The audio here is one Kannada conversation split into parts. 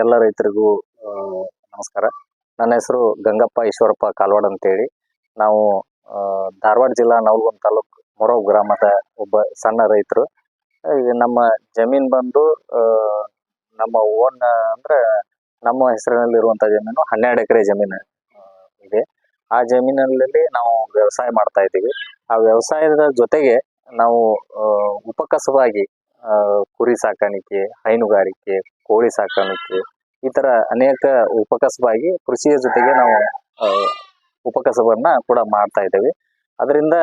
ಎಲ್ಲ ರೈತರಿಗೂ ನಮಸ್ಕಾರ. ನನ್ನ ಹೆಸರು ಗಂಗಪ್ಪ ಈಶ್ವರಪ್ಪ ಕಾಲ್ವಾಡ್ ಅಂತೇಳಿ. ನಾವು ಧಾರವಾಡ ಜಿಲ್ಲಾ ನವಲ್ಗುಂದ ತಾಲೂಕು ಮೊರವ್ ಗ್ರಾಮದ ಒಬ್ಬ ಸಣ್ಣ ರೈತರು. ನಮ್ಮ ಜಮೀನ್ ಬಂದು ನಮ್ಮ ಓನ್ ಅಂದ್ರೆ ನಮ್ಮ ಹೆಸರಿನಲ್ಲಿ ಇರುವಂತ ಜಮೀನು ಹನ್ನೆರಡು ಎಕರೆ ಜಮೀನು ಇದೆ. ಆ ಜಮೀನಲ್ಲಿ ನಾವು ವ್ಯವಸಾಯ ಮಾಡ್ತಾ ಇದ್ದೀವಿ. ಆ ವ್ಯವಸಾಯದ ಜೊತೆಗೆ ನಾವು ಉಪಕಸವಾಗಿ ಕುರಿ ಸಾಕಾಣಿಕೆ, ಹೈನುಗಾರಿಕೆ, ಕೋಳಿ ಸಾಕಾಣಿಕೆ ಈ ತರ ಅನೇಕ ಉಪಕಸವಾಗಿ ಕೃಷಿಯ ಜೊತೆಗೆ ನಾವು ಉಪಕಸಬನ್ನ ಕೂಡ ಮಾಡ್ತಾ ಇದ್ದೇವೆ. ಅದರಿಂದ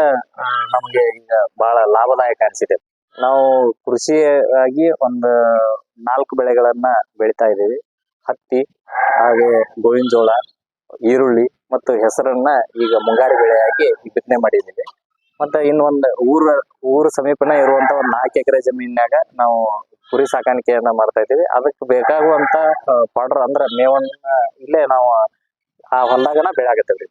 ನಮ್ಗೆ ಈಗ ಬಹಳ ಲಾಭದಾಯಕ ಅನಿಸಿದೆ. ನಾವು ಕೃಷಿಯಾಗಿ ಒಂದು ನಾಲ್ಕು ಬೆಳೆಗಳನ್ನ ಬೆಳಿತಾ ಇದ್ದೀವಿ. ಹತ್ತಿ, ಹಾಗೆ ಗೋವಿನ ಜೋಳ, ಈರುಳ್ಳಿ ಮತ್ತು ಹೆಸರನ್ನ ಈಗ ಮುಂಗಾರು ಬೆಳೆಯಾಗಿ ಬಿತ್ತನೆ ಮಾಡಿದ್ದೀವಿ. ಮತ್ತೆ ಇನ್ನೊಂದು ಊರ ಊರ ಸಮೀಪನೇ ಇರುವಂತ ಒಂದು ನಾಲ್ಕು ಎಕರೆ ಜಮೀನ್ಯಾಗ ನಾವು ಕುರಿ ಸಾಕಾಣಿಕೆಯನ್ನ ಮಾಡ್ತಾ ಇದ್ದೀವಿ. ಅದಕ್ಕೆ ಬೇಕಾಗುವಂತ ಪೌಡರ್ ಅಂದ್ರ ಮೇವನ್ನ ಇಲ್ಲೇ ನಾವು ಆ ಹೊಲದಾಗನ ಬೆಳಾಗತ್ತೇವ್ರಿ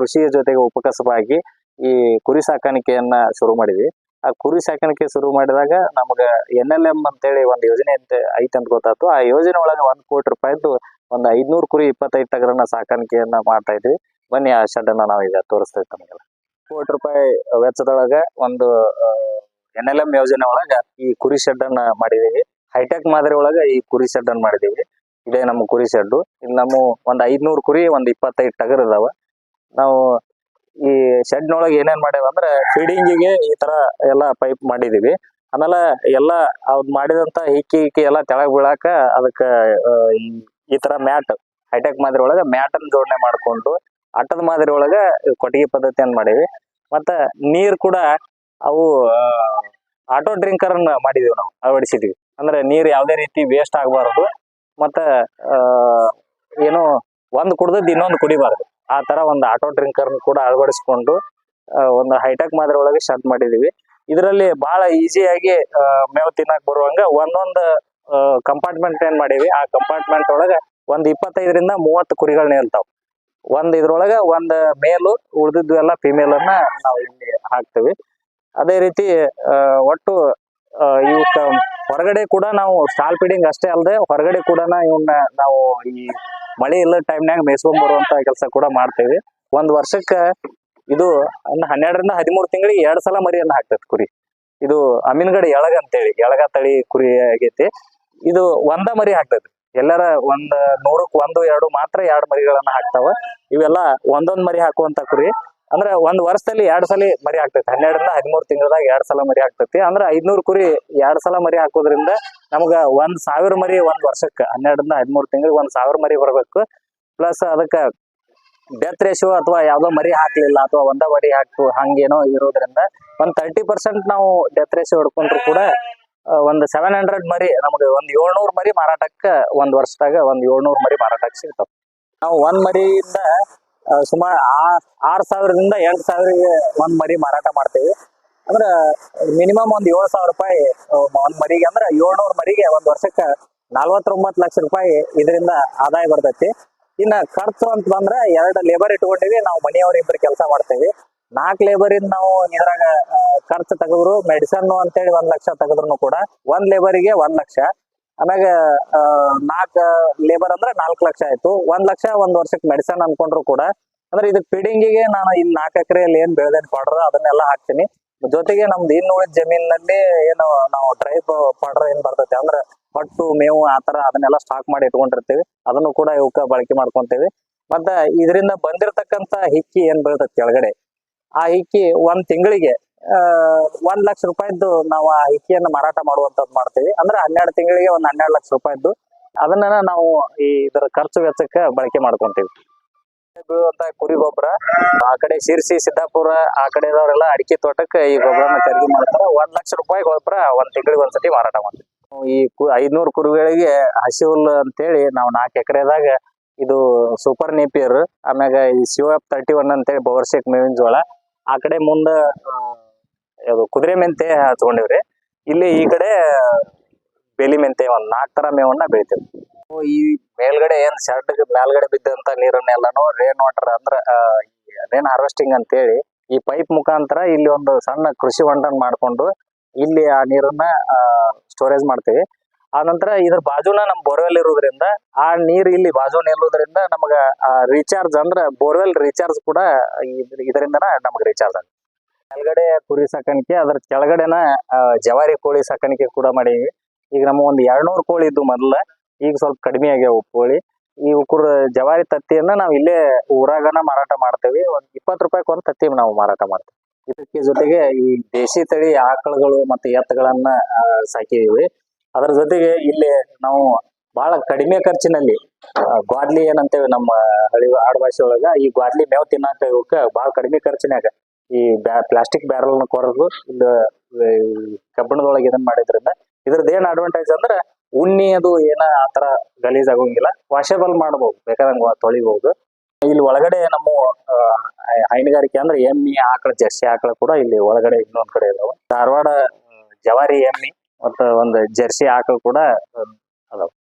ಕೃಷಿಯ ಜೊತೆಗೆ ಉಪಕಸಬಾಗಿ ಈ ಕುರಿ ಸಾಕಾಣಿಕೆಯನ್ನ ಶುರು ಮಾಡಿದ್ವಿ. ಆ ಕುರಿ ಸಾಕಾಣಿಕೆ ಶುರು ಮಾಡಿದಾಗ ನಮಗ ಎನ್ ಎಲ್ ಎಂ ಅಂತೇಳಿ ಒಂದು ಯೋಜನೆ ಅಂತ ಐತೆ ಅಂತ ಗೊತ್ತಾಯ್ತು ಆ ಯೋಜನೆ ಒಳಗೆ ಒಂದ್ ಕೋಟಿ ರೂಪಾಯಿದ್ದು ಒಂದು ಐದ್ನೂರು ಕುರಿ ಇಪ್ಪತ್ತೈದು ಟಗರನ್ನ ಸಾಕಾಣಿಕೆಯನ್ನ ಮಾಡ್ತಾ ಇದ್ವಿ. ಬನ್ನಿ ಆ ಶೆಡ್ ಅನ್ನ ನಾವೀಗ ತೋರಿಸ್ತಾ ತಮಗೆಲ್ಲ ಕೋಟಿ ರೂಪಾಯಿ ವೆಚ್ಚದೊಳಗ ಒಂದು ಎನ್ ಎಲ್ ಎಂ ಯೋಜನೆ ಒಳಗ ಈ ಕುರಿ ಶೆಡ್ ಅನ್ನ ಮಾಡಿದೀವಿ ಹೈಟೆಕ್ ಮಾದರಿ ಒಳಗ ಈ ಕುರಿ ಶೆಡ್ ಅನ್ನ ಮಾಡಿದೀವಿ ಇದೇ ನಮ್ಮ ಕುರಿ ಶೆಡ್ಡು. ಇಲ್ಲಿ ನಮ್ಮ ಒಂದ್ ಐದ್ನೂರು ಕುರಿ, ಒಂದ್ ಇಪ್ಪತ್ತೈದು ಟಗರ್ ಇದಾವ. ನಾವು ಈ ಶೆಡ್ ನೊಳಗೆ ಏನೇನ್ ಅಂದ್ರೆ ಫೀಡಿಂಗಿಗೆ ಈ ತರ ಎಲ್ಲಾ ಪೈಪ್ ಮಾಡಿದೀವಿ ಆಮೇಲೆ ಎಲ್ಲಾ ಅವ್ರು ಮಾಡಿದಂತ ಹಿಕ್ಕಿ ಹಿಕ್ಕಿ ಎಲ್ಲಾ ತೆಳಗ್ ಬೀಳಾಕ ಅದಕ್ಕ ಈ ತರ ಮ್ಯಾಟ್, ಹೈಟೆಕ್ ಮಾದರಿ ಒಳಗ ಮ್ಯಾಟ್ ಅನ್ನ ಜೋಡಣೆ ಮಾಡ್ಕೊಂಡು ಅಟ್ಟದ ಮಾದರಿ ಒಳಗ ಕೊಟ್ಟಿಗೆ ಪದ್ಧತಿಯನ್ನ ಮಾಡೀವಿ ಮತ್ತ ನೀರ್ ಕೂಡ ಅವು ಆಟೋ ಡ್ರಿಂಕರ್ ಅನ್ನ ಮಾಡಿದೀವಿ ನಾವು, ಅಳವಡಿಸಿದ್ವಿ. ಅಂದ್ರೆ ನೀರ್ ಯಾವದೇ ರೀತಿ ವೇಸ್ಟ್ ಆಗಬಾರದು. ಮತ್ತ ಏನು, ಒಂದ್ ಕುಡ್ದದ್ ಇನ್ನೊಂದು ಕುಡಿಬಾರ್ದು. ಆ ತರ ಒಂದು ಆಟೋ ಡ್ರಿಂಕರ್ ಕೂಡ ಅಳವಡಿಸ್ಕೊಂಡು ಒಂದು ಹೈಟೆಕ್ ಮಾದರಿ ಒಳಗೆ ಸ್ಟಾರ್ಟ್ ಮಾಡಿದೀವಿ. ಇದರಲ್ಲಿ ಬಹಳ ಈಸಿಯಾಗಿ ಮೇವು ತಿನ್ನಕ್ ಬರುವಂಗ ಒಂದೊಂದು ಕಂಪಾರ್ಟ್ಮೆಂಟ್ ಏನ್ ಮಾಡೀವಿ ಆ ಕಂಪಾರ್ಟ್ಮೆಂಟ್ ಒಳಗ ಒಂದ್ ಇಪ್ಪತ್ತೈದರಿಂದ ಮೂವತ್ತು ಕುರಿಗಳನ್ನ ಇರ್ತಾವ ಒಂದ್ ಇದ್ರೊಳಗ ಒಂದ್ ಮೇಲು ಉಳಿದಿದ್ದು ಎಲ್ಲ ಫಿಮೇಲ್ ಅನ್ನ ನಾವು ಇಲ್ಲಿ ಹಾಕ್ತಿವಿ. ಅದೇ ರೀತಿ ಒಟ್ಟು ಇವಕ್ಕ ಹೊರಗಡೆ ಕೂಡ ನಾವು ಸ್ಟಾಲ್ ಫೀಡಿಂಗ್ ಅಷ್ಟೇ ಅಲ್ಲದೆ ಹೊರಗಡೆ ಕೂಡ ಇವನ್ನ ನಾವು ಈ ಮಳೆ ಇಲ್ಲ ಟೈಮ್ನಾಗ ಮೇಯ್ಸ್ಕೊಂಡ್ ಬರುವಂತ ಕೆಲಸ ಕೂಡ ಮಾಡ್ತೇವೆ. ಒಂದ್ ವರ್ಷಕ್ಕ ಇದು ಹನ್ನೆರಡರಿಂದ ಹದಿಮೂರು ತಿಂಗಳಿಗೆ ಎರಡ್ ಸಲ ಮರಿಯನ್ನ ಹಾಕ್ತೈತಿ ಕುರಿ. ಇದು ಅಮೀನ್ಗಡೆ ಎಳಗ ಅಂತೇಳಿ, ಎಳಗ ತಳಿ ಕುರಿ ಆಗೈತಿ. ಇದು ಒಂದ ಮರಿ ಹಾಕ್ತೈತಿ. ಎಲ್ಲರ ಒಂದ್ ನೂರಕ್ ಒಂದು, ಎರಡು, ಮಾತ್ರ ಎರಡ್ ಮರಿಗಳನ್ನ ಹಾಕ್ತಾವ. ಇವೆಲ್ಲ ಒಂದೊಂದ್ ಮರಿ ಹಾಕುವಂತ ಕುರಿ. ಅಂದ್ರೆ ಒಂದ್ ವರ್ಷದಲ್ಲಿ ಎರಡ್ ಸಲ ಮರಿ ಹಾಕ್ತೈತಿ ಹನ್ನೆರಡರಿಂದ ಹದಿಮೂರು ತಿಂಗಳದಾಗ ಎರಡ್ ಸಲ ಮರಿ ಹಾಕ್ತೈತಿ ಅಂದ್ರೆ ಐದ್ನೂರ್ ಕುರಿ ಎರಡ್ ಸಲ ಮರಿ ಹಾಕೋದ್ರಿಂದ ನಮ್ಗ ಒಂದ್ ಸಾವಿರ ಮರಿ ಒಂದ್ ವರ್ಷಕ್ಕ, ಹನ್ನೆರಡರಿಂದ ಹದಿಮೂರು ತಿಂಗಳಿಗೆ ಒಂದ್ ಸಾವಿರ ಮರಿ ಬರಬೇಕು. ಪ್ಲಸ್ ಅದಕ್ಕ ಡೆತ್ ರೇಷಿಯೋ ಅಥವಾ ಯಾವ್ದೋ ಮರಿ ಹಾಕ್ಲಿಲ್ಲ ಅಥವಾ ಒಂದ ಮರಿ ಹಾಕು, ಹಂಗೇನೋ ಇರೋದ್ರಿಂದ ಒಂದ್ ತರ್ಟಿ ಪರ್ಸೆಂಟ್ ನಾವು ಡೆತ್ ರೇಷಿಯೋ ಹೊಡ್ಕೊಂಡ್ರು ಕೂಡ ಒಂದ್ ಸೆವೆನ್ ಹಂಡ್ರೆಡ್ ಮರಿ, ನಮ್ಗೆ ಒಂದು ಏಳ್ನೂರ್ ಮರಿ ಮಾರಾಟಕ್ಕ ಒಂದ್ ವರ್ಷದಾಗ ಒಂದ್ ಏಳ್ನೂರ್ ಮರಿ ಮಾರಾಟಕ್ಕೆ ಸಿಗ್ತಾವ. ನಾವು ಒಂದ್ ಮರಿಯಿಂದ ಸುಮಾರು ಆರ್ ಸಾವಿರದಿಂದ ಎಂಟ್ ಸಾವಿರಗೆ ಒಂದ್ ಮರಿ ಮಾರಾಟ ಮಾಡ್ತೇವೆ. ಅಂದ್ರ ಮಿನಿಮಮ್ ಒಂದ್ ಏಳ್ ಸಾವಿರ ರೂಪಾಯಿ ಒಂದ್ ಮರಿಗೆ, ಅಂದ್ರ ಏಳ್ನೂರ್ ಮರಿಗೆ ಒಂದ್ ವರ್ಷಕ್ಕ ನಲ್ವತ್ತೊಂಬತ್ತು ಲಕ್ಷ ರೂಪಾಯಿ ಇದರಿಂದ ಆದಾಯ ಬರ್ತೈತಿ. ಇನ್ನ ಖರ್ಚು ಅಂತ ಬಂದ್ರ ಎರಡು ಲೇಬರ್ ಇಟ್ಕೊಂಡಿವಿ, ನಾವು ಮನೆಯವ್ರ ಇಬ್ಬರು ಕೆಲಸ ಮಾಡ್ತೇವಿ. ನಾಲ್ಕ್ ಲೇಬರ್ ಇಂದ ನಾವು ಇದ್ರಾಗ ಖರ್ಚು ತೆಗೆದ್ರು ಮೆಡಿಸನ್ ಅಂತೇಳಿ ಒಂದ್ ಲಕ್ಷ ತೆಗೆದ್ರು ಕೂಡ ಒಂದ್ ಲೇಬರಿಗೆ ಒಂದ್ ಲಕ್ಷ. ಆಮ್ಯಾಗ ನಾಲ್ಕ್ ಲೇಬರ್ ಅಂದ್ರೆ ನಾಲ್ಕು ಲಕ್ಷ ಆಯ್ತು. ಒಂದ್ ಲಕ್ಷ ಒಂದ್ ವರ್ಷಕ್ಕೆ ಮೆಡಿಸನ್ ಅನ್ಕೊಂಡ್ರು ಕೂಡ, ಅಂದ್ರೆ ಇದಕ್ ಫೀಡಿಂಗಿಗೆ ನಾನು ಇಲ್ಲಿ ನಾಲ್ಕು ಎಕರೆಯಲ್ಲಿ ಏನ್ ಬೆಳೆದೇನ್ ಪೌಡರ್ ಅದನ್ನೆಲ್ಲ ಹಾಕ್ತೀನಿ. ಜೊತೆಗೆ ನಮ್ದು ಇನ್ನು ಉಳಿದ ಜಮೀನಲ್ಲಿ ಏನು ನಾವು ಡ್ರೈಪ್ ಪೌಡರ್ ಏನ್ ಬರ್ತೈತೆ, ಅಂದ್ರ ಹೊಟ್ಟು, ಮೇವು ಆತರ ಅದನ್ನೆಲ್ಲ ಸ್ಟಾಕ್ ಮಾಡಿ ಇಟ್ಕೊಂಡಿರ್ತೀವಿ. ಅದನ್ನು ಕೂಡ ಇವಕ್ಕ ಬಳಕೆ ಮಾಡ್ಕೊಂತೀವಿ. ಮತ್ತ ಇದರಿಂದ ಬಂದಿರತಕ್ಕಂತ ಹಿಕ್ಕಿ ಏನ್ ಬೀಳ್ತೈತಿ ಕೆಳಗಡೆ? ಆ ಇಕ್ಕಿ ಒಂದ್ ತಿಂಗಳಿಗೆ ಒಂದ್ ಲಕ್ಷ ರೂಪಾಯಿದ್ದು ನಾವು ಆ ಇಕ್ಕಿಯನ್ನು ಮಾರಾಟ ಮಾಡುವಂತದ್ ಮಾಡ್ತೀವಿ. ಅಂದ್ರೆ ಹನ್ನೆರಡು ತಿಂಗಳಿಗೆ ಒಂದ್ ಹನ್ನೆರಡು ಲಕ್ಷ ರೂಪಾಯಿದ್ದು ಅದನ್ನ ನಾವು ಈ ಇದರ ಖರ್ಚು ವೆಚ್ಚಕ್ಕೆ ಬಳಕೆ ಮಾಡ್ಕೊಂತೀವಿ. ಬೀಳುವಂತ ಕುರಿ ಗೊಬ್ಬರ ಆ ಕಡೆ ಶಿರ್ಸಿ, ಸಿದ್ದಾಪುರ, ಆ ಕಡೆ ಇರೋರೆಲ್ಲ ಅಡಿಕೆ ತೋಟಕ್ಕೆ ಈ ಗೊಬ್ಬರನ ಖರೀದಿ ಮಾಡ್ತಾರ. ಒಂದ್ ಲಕ್ಷ ರೂಪಾಯಿ ಗೊಬ್ಬರ ಒಂದ್ ತಿಂಗಳಿಗೆ ಒಂದ್ಸತಿ ಮಾರಾಟ ಮಾಡ್ತೀವಿ. ಈ ಐದ್ನೂರು ಕುರಿಗಳಿಗೆ ಹಸಿ ಹುಲ್ಲು ಅಂತೇಳಿ ನಾವು ನಾಲ್ಕು ಎಕರೆದಾಗ ಇದು ಸೂಪರ್ ನೇಪಿಯರ್, ಆಮ್ಯಾಗ ಈ ಶಿವ ಎಫ್ ತರ್ಟಿ ಒನ್ ಅಂತೇಳಿ ಬವರ್ಸೆಟ್ ಮೇವಿನ ಜೋಳ ಆ ಕಡೆ ಮುಂದ ಕುದುರೆ ಮೆಂತೆ ತಗೊಂಡಿವ್ರಿ ಇಲ್ಲಿ ಈ ಕಡೆ ಬೇಲಿ ಮೆಂತೆ ಒಂದ್ ನಾಲ್ಕು ತರ ಮೇವನ್ನ ಬೆಳಿತೇವೆ. ಈ ಮೇಲ್ಗಡೆ ಏನ್ ಶರ್ಟ್ ಮೇಲ್ಗಡೆ ಬಿದ್ದಂತ ನೀರನ್ನೆಲ್ಲಾನು ರೇನ್ ವಾಟರ್ ಅಂದ್ರ ರೇನ್ ಹಾರ್ವೆಸ್ಟಿಂಗ್ ಅಂತೇಳಿ ಈ ಪೈಪ್ ಮುಖಾಂತರ ಇಲ್ಲಿ ಒಂದು ಸಣ್ಣ ಕೃಷಿ ಹೊಂಡನ್ ಮಾಡ್ಕೊಂಡು ಇಲ್ಲಿ ಆ ನೀರನ್ನ ಸ್ಟೋರೇಜ್ ಮಾಡ್ತೀವಿ. ಆ ನಂತರ ಇದ್ರ ಬಾಜುನ ನಮ್ ಬೋರ್ವೆಲ್ ಇರೋದ್ರಿಂದ, ಆ ನೀರ್ ಇಲ್ಲಿ ಬಾಜು ನಿಲ್ಲೋದ್ರಿಂದ ನಮಗ ರೀಚಾರ್ಜ್ ಅಂದ್ರ ಬೋರ್ವೆಲ್ ರೀಚಾರ್ಜ್ ಕೂಡ ಇದರಿಂದ ನಮಗ್ ರೀಚಾರ್ಜ್ ಆಗುತ್ತೆ. ಕೆಳಗಡೆ ಕುರಿ ಸಾಕಾಣಿಕೆ, ಅದ್ರ ಕೆಳಗಡೆನ ಜವಾರಿ ಕೋಳಿ ಸಾಕಾಣಿಕೆ ಕೂಡ ಮಾಡೀವಿ. ಈಗ ನಮ್ಮ ಒಂದ್ ಎರಡ್ನೂರ್ ಕೋಳಿ ಇದ್ದು ಮೊದ್ಲ, ಈಗ ಸ್ವಲ್ಪ ಕಡಿಮೆ ಆಗ್ಯಾವ ಕೋಳಿ. ಈ ಕುರ್ ಜವಾರಿ ತತ್ತಿಯನ್ನ ನಾವ್ ಇಲ್ಲೇ ಊರಾಗನ ಮಾರಾಟ ಮಾಡ್ತೇವಿ. ಒಂದ್ ಇಪ್ಪತ್ ರೂಪಾಯಿ ಒಂದ್ ತತ್ತಿ ನಾವು ಮಾರಾಟ ಮಾಡ್ತೇವೆ. ಇದಕ್ಕೆ ಜೊತೆಗೆ ಈ ದೇಶಿ ತಳಿ ಆಕಳುಗಳು ಮತ್ತೆ ಎತ್ತುಗಳನ್ನ ಸಾಕಿದೀವಿ. ಅದರ ಜೊತೆಗೆ ಇಲ್ಲಿ ನಾವು ಬಹಳ ಕಡಿಮೆ ಖರ್ಚಿನಲ್ಲಿ ಗ್ವಾದ್ಲಿ ಏನಂತೇವೆ ನಮ್ಮ ಹಳಿ ಆಡುಭಾಷೆ ಒಳಗ ಈ ಗ್ವಾದ್ಲಿ ಮೇವ್ ತಿನ್ನಕ ಇವಕ್ಕ ಬಹಳ ಕಡಿಮೆ ಖರ್ಚಿನಾಗ ಈ ಪ್ಲಾಸ್ಟಿಕ್ ಬ್ಯಾರಲ್ ಕೊರದು ಇಲ್ಲ ಕಬ್ಬಿಣದೊಳಗೆ ಇದನ್ನ ಮಾಡಿದ್ರಿಂದ ಇದ್ರದ್ದು ಏನ್ ಅಡ್ವಾಂಟೇಜ್ ಅಂದ್ರ ಉಣ್ಣಿ ಅದು ಏನ ಆತರ ಗಲೀಜ್ ಆಗೋಂಗಿಲ್ಲ ವಾಷೇಬಲ್ ಮಾಡಬಹುದು ಬೇಕಾದಂಗ ತೊಳಿಬಹುದು ಇಲ್ಲಿ ಒಳಗಡೆ ನಮ್ಮ ಹೈನುಗಾರಿಕೆ ಅಂದ್ರೆ ಎಮ್ಮಿ, ಆಕಳ, ಜರ್ಸಿ ಆಕಳ ಕೂಡ ಇಲ್ಲಿ ಒಳಗಡೆ ಇನ್ನೊಂದ್ ಕಡೆ ಇದಾವ. ಧಾರವಾಡ ಜವಾರಿ ಎಮ್ಮಿ ಮತ್ತ ಒಂದು ಜರ್ಸಿ ಆಕಳ ಕೂಡ ಅದಾವ್.